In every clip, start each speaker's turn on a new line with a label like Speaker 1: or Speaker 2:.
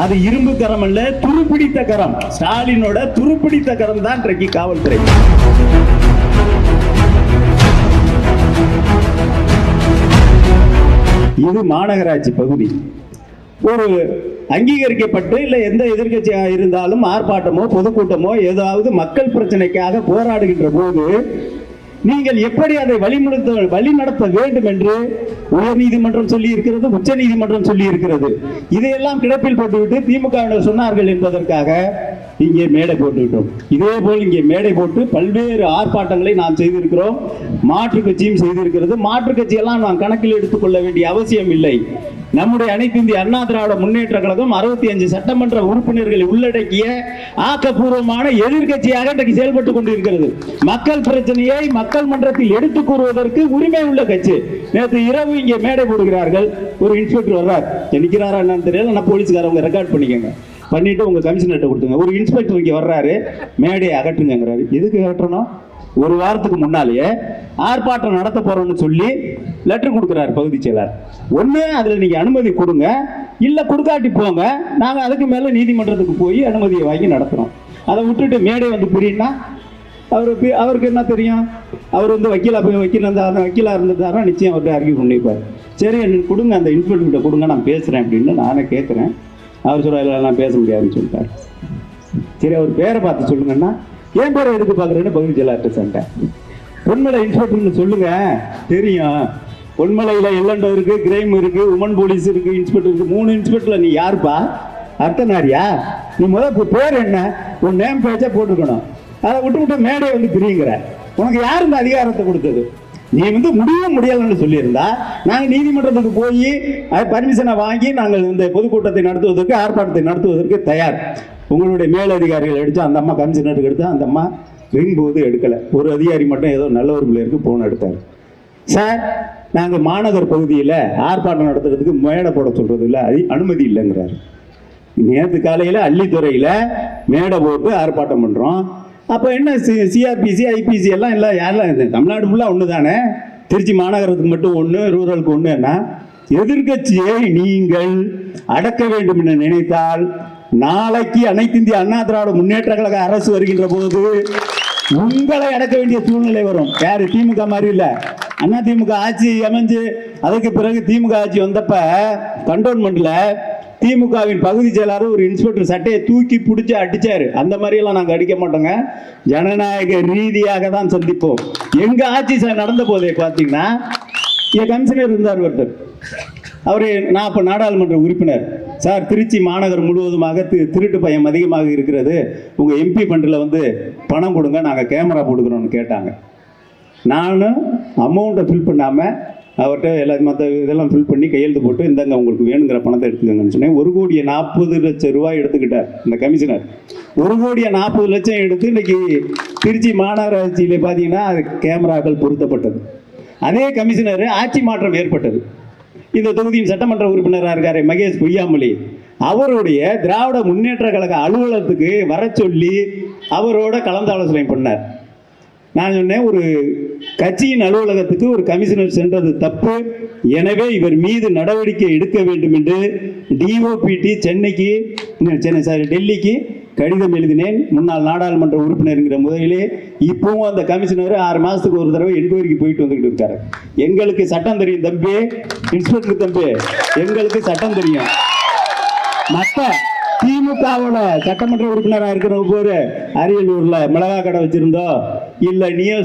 Speaker 1: அது இரும்பு கரம் அல்ல துருப்பிடித்த கரம். ஸ்டாலினோட துருப்பிடித்த கரம் தான் இன்றைக்கு காவல்துறை. இது மாநகராட்சி பகுதி. ஒரு அங்கீகரிக்கப்பட்டு இல்லை எந்த எதிர்கட்சியாக இருந்தாலும் ஆர்ப்பாட்டமோ பொதுக்கூட்டமோ ஏதாவது மக்கள் பிரச்சனைக்காக போராடுகின்ற போது நீங்கள் எப்படி அதை வழிமுடுத்த வழிநடத்த வேண்டும் என்று உயர் நீதிமன்றம் சொல்லி இருக்கிறது உச்ச நீதிமன்றம் சொல்லி இருக்கிறது இதையெல்லாம் கிடப்பில் போட்டுவிட்டு திமுகவினர் சொன்னார்கள் என்பதற்காக இங்கே மேடை போட்டுவிட்டோம். இதே போல் இங்கே மேடை போட்டு பல்வேறு ஆர்ப்பாட்டங்களை நாம் செய்திருக்கிறோம். மாற்றுக் கட்சியும் செய்திருக்கிறது. மாற்றுக் கட்சியெல்லாம் நாம் கணக்கில் எடுத்துக்கொள்ள வேண்டிய அவசியம் இல்லை. நம்முடைய அனைத்து இந்திய அண்ணா திராவிட முன்னேற்ற கழகம் அறுபத்தி அஞ்சு சட்டமன்ற உறுப்பினர்களை உள்ளடக்கிய ஆக்கப்பூர்வமான எதிர்கட்சியாக இன்றைக்கு செயல்பட்டு கொண்டிருக்கிறது. மக்கள் பிரச்சனையை மக்கள் மன்றத்தில் எடுத்துக் கூறுவதற்கு உரிமை உள்ள கட்சி. நேற்று இரவு இங்கே மேடை போடுகிறார்கள். ஒரு இன்ஸ்பெக்டர் வர்றார். நிற்கிறாரா என்னன்னு தெரியல. நான் போலீஸ்காரவங்க ரெக்கார்ட் பண்ணிக்கோங்க. பண்ணிட்டு உங்க கமிஷனர்கிட்ட கொடுத்துங்க ஒரு இன்ஸ்பெக்டர் இங்கே வர்றாரு மேடையை அகற்றுங்கிறாரு எதுக்கு அகற்றணும்? ஒரு வாரத்துக்கு முன்னாலேயே ஆர்ப்பாட்டம் நடத்த போறோம்னு சொல்லி லெட்டர் கொடுக்குறாரு பகுதி செயலர். ஒன்று அதில் நீங்கள் அனுமதி கொடுங்க. இல்லை கொடுக்காட்டி போங்க. நாங்கள் அதுக்கு மேலே நீதிமன்றத்துக்கு போய் அனுமதியை வாங்கி நடத்துகிறோம் அதை விட்டுட்டு மேடை வந்து புரியுன்னா அவருக்கு அவருக்கு என்ன தெரியும்? அவர் வந்து வக்கீலாக போய் வக்கீல் இருந்தால் அந்த வக்கீலாக இருந்திருந்தாருன்னா நிச்சயம் அவர்கிட்ட அறிக்கை பண்ணிப்பார். சரி எனக்கு கொடுங்க அந்த இன்ஸ்பெக்டர்கிட்ட கொடுங்க நான் பேசுகிறேன் அப்படின்னு நானே கேட்குறேன் அவர் சொல்ல இல்லை நான் பேச முடியாதுன்னு சொல்லிட்டார். சரி அவர் பேரை பார்த்து சொல்லுங்கன்னா ஏன் பேரை எதுக்கு பார்க்குறேன்னு பகுதி செயலாளர்கிட்ட சொன்னேன் பொன்மலை இன்ஸ்பெக்டர்னு சொல்லுங்க. தெரியும். பொன்மலையில் எல்லண்டோ இருக்கு கிரைம் இருக்கு உமன் போலீஸ் இருக்கு இன்ஸ்பெக்டர் இருக்கு. மூணு இன்ஸ்பெக்டர்ல நீ யாருப்பா? அர்த்தனாரியா நீ முதல் இப்போ பேர் என்ன? உன் நேம் பேச்சா போட்டுக்கணும். அதை விட்டு விட்டு மேடையை வந்து பிரியுங்கிற. உனக்கு யார் இந்த அதிகாரத்தை கொடுத்தது? நீ வந்து முடிய முடியலன்னு சொல்லியிருந்தா நாங்கள் நீதிமன்றத்துக்கு போய் அது பர்மிஷனை வாங்கி நாங்கள் இந்த பொதுக்கூட்டத்தை நடத்துவதற்கு ஆர்ப்பாட்டத்தை நடத்துவதற்கு தயார். உங்களுடைய மேலதிகாரிகள் எடுத்து அந்த அம்மா கமிஷனருக்கு எடுத்து அந்த அம்மா ரிங் போது எடுக்கலை. ஒரு அதிகாரி மட்டும் ஏதோ நல்ல ஒரு பிள்ளையருக்கு போன் எடுத்தார். சார் நாங்கள் மாநகர் பகுதியில் ஆர்ப்பாட்டம் நடத்துறதுக்கு மேடை போட சொல்றது இல்லை அது அனுமதி இல்லைங்கிறாரு. நேற்று காலையில் அள்ளித்துறையில் மேடை போட்டு ஆர்ப்பாட்டம் பண்ணுறோம் அப்போ என்ன சி சிஆர்பிசி ஐபிசி எல்லாம் இல்லை யாரெல்லாம் இது? தமிழ்நாடு ஃபுல்லாக ஒன்று தானே திருச்சி மாநகரத்துக்கு மட்டும் ஒன்று ரூரலுக்கு ஒன்றுன்னா எதிர்க்கட்சியை நீங்கள் அடக்க வேண்டும் என நினைத்தால் நாளைக்கு அனைத்து இந்திய அண்ணா திராவிட முன்னேற்ற கழக அரசு வருகின்ற போது உங்களை அடக்க வேண்டிய சூழ்நிலை வரும். யாரு? திமுக மாதிரி இல்லை. அண்ணா திமுக ஆட்சி அமைஞ்சு அதுக்கு பிறகு திமுக ஆட்சி வந்தப்ப கண்டோன்மெண்ட்ல திமுகவின் பகுதி செயலாளர் ஒரு இன்ஸ்பெக்டர் சட்டையை தூக்கி பிடிச்சி அடிச்சாரு. அந்த மாதிரி எல்லாம் அடிக்க மாட்டோங்க. ஜனநாயக ரீதியாக தான் சந்திப்போம். எங்க ஆட்சி சார் நடந்த போதே பார்த்தீங்கன்னா என் கமிஷனர் இருந்தார் ஒருத்தர். அவர் நான் இப்போ நாடாளுமன்ற உறுப்பினர். சார் திருச்சி மாநகர் முழுவதுமாக தி திருட்டு பயம் அதிகமாக இருக்கிறது. உங்கள் எம்பி ஃபண்டில் வந்து பணம் கொடுங்க நாங்கள் கேமரா போட்டுக்கிறோம்னு கேட்டாங்க. நானும் அமௌண்ட்டை ஃபில் பண்ணாமல் அவர்கிட்ட எல்லா மற்ற இதெல்லாம் ஃபில் பண்ணி கையெழுத்து போட்டு இந்தாங்க உங்களுக்கு வேணுங்கிற பணத்தை எடுத்துக்கங்கன்னு சொன்னேன். ஒரு கோடியே நாற்பது லட்சம் ரூபாய் எடுத்துக்கிட்டார் இந்த கமிஷனர். ஒரு கோடியே நாற்பது லட்சம் எடுத்து இன்னைக்கு திருச்சி மாநகராட்சியில் பார்த்தீங்கன்னா அது கேமராக்கள் பொருத்தப்பட்டது. அதே கமிஷனர் ஆட்சி மாற்றம் ஏற்பட்டது. இந்த தொகுதியின் சட்டமன்ற உறுப்பினராக இருக்கார் மகேஷ் பொய்யாமொழி. அவருடைய திராவிட முன்னேற்ற கழக அலுவலகத்துக்கு வர சொல்லி அவரோட கலந்தாலோசனை பண்ணார். நான் சொன்னேன் ஒரு கட்சியின் அலுவலகத்துக்கு ஒரு கமிஷனர் சென்றது தப்பு. எனவே இவர் மீது நடவடிக்கை எடுக்க வேண்டும் என்று டிஓபிடி சென்னைக்கு சென்னை சாரி டெல்லிக்கு கடிதம் எழுதினேன். முன்னாள் நாடாளுமன்ற உறுப்பினருங்கிற முதலிலே இப்பவும் அந்த கமிஷனர் ஆறு மாதத்துக்கு ஒரு தடவை என்கொயரிக்கு போயிட்டு வந்துக்கிட்டு இருக்காரு. எங்களுக்கு சட்டம் தெரியும் தம்பி. இன்ஸ்பெக்டர் தம்பி எங்களுக்கு சட்டம் தெரியும். மற்ற திமுகவோட சட்டமன்ற உறுப்பினராக இருக்கிற பேர் அரியலூர்ல மிளகா கடை வச்சுருந்தோம். இல்லை நியோ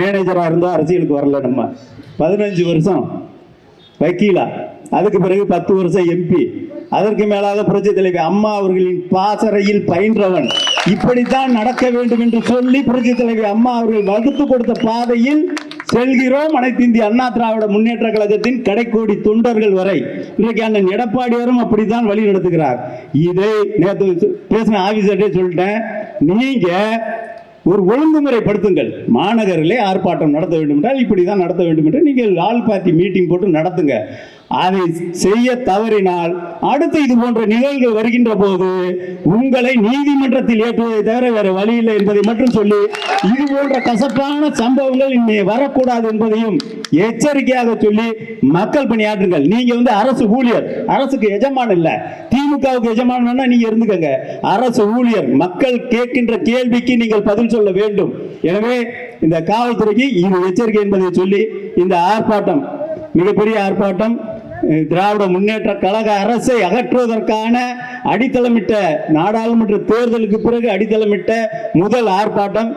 Speaker 1: மேனேஜராக இருந்தால் அரசியலுக்கு வரல நம்ம. பதினஞ்சு வருஷம் வக்கீலா. அதுக்கு பிறகு பத்து வருஷம் எம்பி அதற்கு மேலாக புரட்சி தலைவி அம்மா அவர்களின் பாசறையில் பயின்றவன். இப்படித்தான் நடக்க வேண்டும் என்று சொல்லி புரட்சி தலைவி அம்மா அவர்கள் வகுத்து கொடுத்த பாதையில் செல்கிறோம். அனைத்து இந்திய அண்ணா திராவிட முன்னேற்ற கழகத்தின் கடைக்கோடி தொண்டர்கள் வரை. இன்றைக்கு அண்ணன் எடப்பாடியாரும் அப்படித்தான் வழி நடத்துகிறார். இதை நேற்று பேசின ஆபீசர்டே சொல்லிட்டேன். நீங்க ஒரு ஒழுங்குமுறைப்படுத்துங்கள் மாநகரிலே ஆர்ப்பாட்டம் நடத்த வேண்டும் என்றால் இப்படி தான் நடத்த வேண்டும் என்று நீங்கள் ஆள் பார்ட்டி மீட்டிங் போட்டு நடத்துங்க. அதை செய்ய தவறினால் அடுத்து இது போன்ற நிகழ்வுகள் வருகின்ற போது உங்களை நீதிமன்றத்தில் ஏற்றுவதை தவிர வேறு வழி இல்லை என்பதை மட்டும் சொல்லி இது போன்ற கசப்பான சம்பவங்கள் இனி வரக்கூடாது என்பதையும் எச்சரிக்கையாக சொல்லி மக்கள் பணியாற்றுங்கள். நீங்க வந்து அரசு ஊழியர் அரசுக்கு எஜமான் இல்லை. திமுகவுக்கு எஜமானன்னா நீங்க இருந்துக்கங்க. அரசு ஊழியர் மக்கள் கேட்கின்ற கேள்விக்கு நீங்கள் பதில் சொல்ல வேண்டும். எனவே இந்த காவல்துறைக்கு இது எச்சரிக்கை என்பதை சொல்லி இந்த ஆர்ப்பாட்டம் மிகப்பெரிய ஆர்ப்பாட்டம் திராவிட முன்னேற்ற கழக அரசை அகற்றுவதற்கான அடித்தளமிட்ட நாடாளுமன்ற தேர்தலுக்கு பிறகு அடித்தளமிட்ட முதல் ஆர்ப்பாட்டம்.